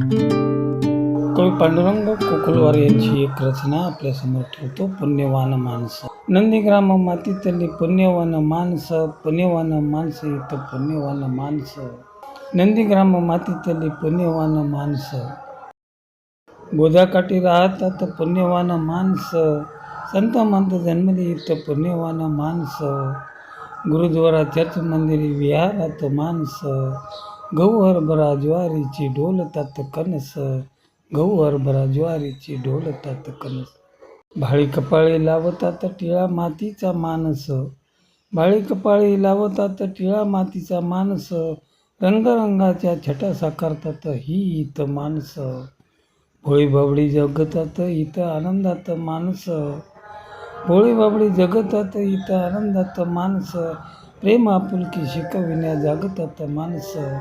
कवी पांडुरंग कोकुलवार यांची एक रचना आपल्यासमोर ठेवतो पुण्यवान माणसं. नंदीग्राम मातीतली पुण्यवान माणसं पुण्यवान माणसं इथं पुण्यवान माणसं. नंदीग्राम मातीतली पुण्यवान माणसं. गोदाकाठी राहतात पुण्यवान माणसं. संत मंत जन्मले इथं पुण्यवान माणसं. चर्च मंदिरी विहारात माणसं. गहू हरभरा ज्वारीची ढोलतात कणस गहू हरभरा ज्वारीची ढोलतात कणस भाळी कपाळी लावतात टिळा मातीचा माणस भाळी कपाळी लावतात टिळा मातीचा माणस रंगरंगाच्या छटा साकारतात ही इथं माणसं भोळी बाबडी जगतात इथं आनंदात माणसं भोळी बाबडी जगतात इथं आनंदात माणसं. प्रेम आपुलकी शिकविण्या जागतात माणसं.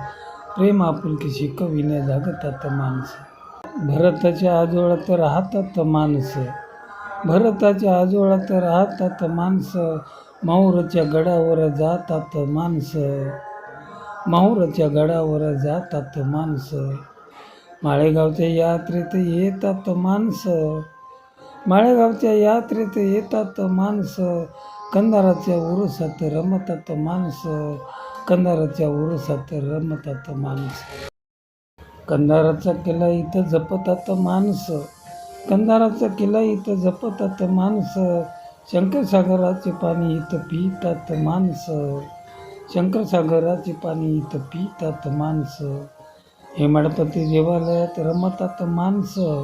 प्रेम आपुलकी शिकविण्या जागतात माणसं. भरताच्या आजोळात राहतात माणसं. भरताच्या आजोळात राहतात माणसं. माहुरच्या गडावर जातात माणसं. माहुरच्या गडावर जातात माणसं. माळेगावच्या यात्रेत येतात माणसं. माळेगावच्या यात्रेत येतात माणसं कंधाराच्या उरुसात रमतात माणसं कंधाराच्या उरुसात रमतात माणसं. कंधाराचा किल्ला इथं जपतात माणसं कंधाराचा किल्ला इथं जपतात माणसं शंकरसागराचे पाणी इथं पितात माणसं शंकरसागराचे पाणी इथं पितात माणसं. हेमाडपंथी देवालयात रमतात माणसं.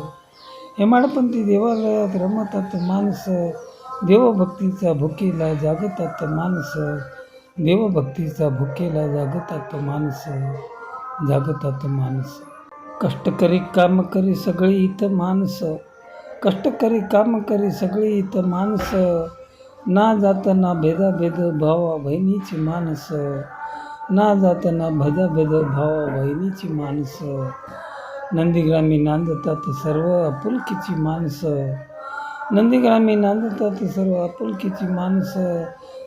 हेमाडपंथी देवालयात रमतात माणसं देवभक्तीचा भुकेला जागतात माणसं देवभक्तीचा भुकेला जागतात माणसं जागतात माणसं. कष्टकरी काम करी सगळी इथं माणसं कष्टकरी काम करी सगळी इथं माणसं ना जाताना भेदाभेद भावा बहिणीची माणसं ना जाताना भेदाभेद भावा बहिणीची माणसं नंदीग्रामी नांदतात सर्व आपुलकीची माणसं. नंदीग्रामी नांदतात सर्व आपुलकीची माणसं.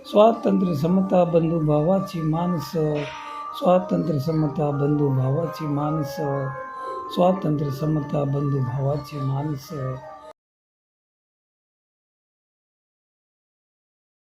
स्वातंत्र्य समता बंधुभावाची माणसं. स्वातंत्र्य समता बंधुभावाची माणसं. स्वातंत्र्य समता बंधुभावाची माणसं.